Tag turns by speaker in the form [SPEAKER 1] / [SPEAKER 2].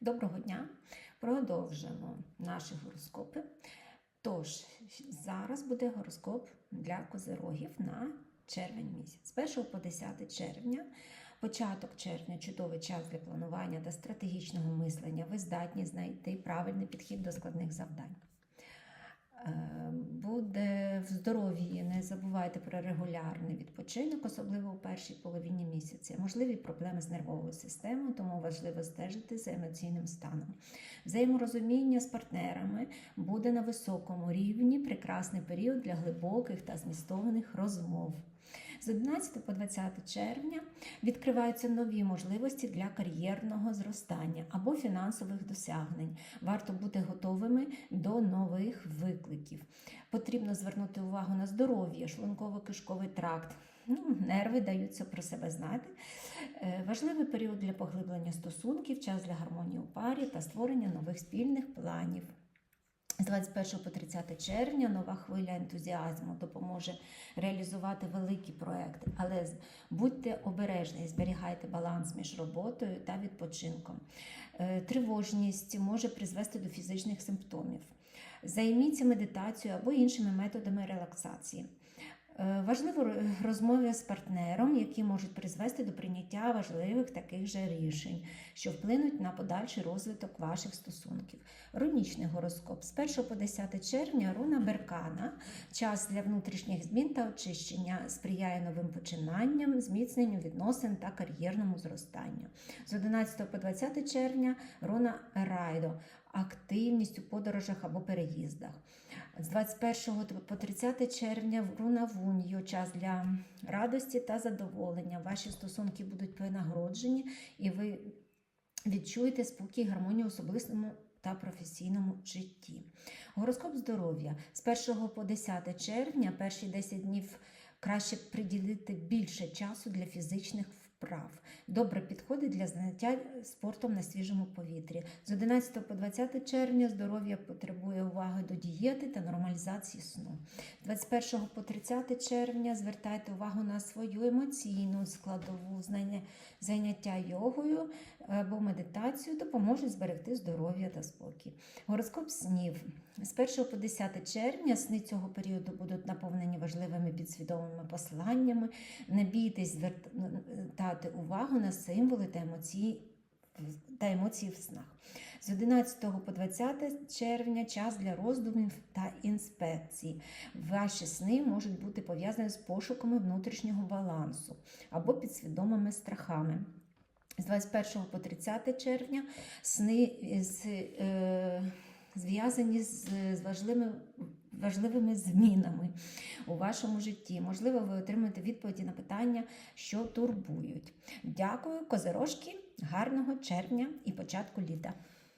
[SPEAKER 1] Доброго дня! Продовжимо наші гороскопи. Тож, зараз буде гороскоп для козирогів на червень місяць. З 1 по 10 червня, початок червня чудовий час для планування та стратегічного мислення. Ви здатні знайти правильний підхід до складних завдань. Е, Буде в здоров'ї, не забувайте про регулярний відпочинок, особливо у першій половині місяця. Можливі проблеми з нервовою системою, тому важливо стежити за емоційним станом. Взаєморозуміння з партнерами буде на високому рівні, прекрасний період для глибоких та змістованих розмов. З 11 по 20 червня відкриваються нові можливості для кар'єрного зростання або фінансових досягнень. Варто бути готовими до нових викликів. Потрібно звернути увагу на здоров'я, шлунково-кишковий тракт. Ну, нерви даються про себе знати. Е, Важливий період для поглиблення стосунків, час для гармонії у парі та створення нових спільних планів. З 21 по 30 червня нова хвиля ентузіазму допоможе реалізувати великі проекти, але будьте обережні і зберігайте баланс між роботою та відпочинком. Е, Тривожність може призвести до фізичних симптомів. Займіться медитацією або іншими методами релаксації. Е, Важливо розмови з партнером, які можуть призвести до прийняття важливих таких же рішень, що вплинуть на подальший розвиток ваших стосунків. Рунічний гороскоп з 1 по 10 червня руна Беркана, час для внутрішніх змін та очищення, сприяє новим починанням, зміцненню відносин та кар'єрному зростанню. З 11 по 20 червня руна Райдо, активність у подорожах або переїздах. З 21 по 30 червня руна Вуньо, час для радості та задоволення. Ваші стосунки будуть винагороджені, і ви відчуєте спокій, гармонію особистому та професійному житті. Гороскоп здоров'я з 1 по 10 червня, перші 10 днів краще приділити більше часу для фізичних. Добре підходить для заняття спортом на свіжому повітрі. З 11 по 20 червня здоров'я потребує уваги до дієти та нормалізації сну. З 21 по 30 червня звертайте увагу на свою емоційну складову знання заняття йогою або медитацією допоможуть зберегти здоров'я та спокій. Гороскоп снів з 1 по 10 червня сни цього періоду будуть наповнені важливими підсвідомими посланнями. Не бійтесь звертати увагу на символи та емоції. Та емоції в снах. З 11 по 20 червня час для роздумів та інспекцій. Ваші сни можуть бути пов'язані з пошуками внутрішнього балансу або підсвідомими страхами. З 21 по 30 червня сни з, е, зв'язані з, з важливими, важливими змінами у вашому житті. Можливо, ви отримаєте відповіді на питання, що турбують. Дякую, козирожки, гарного червня і початку літа.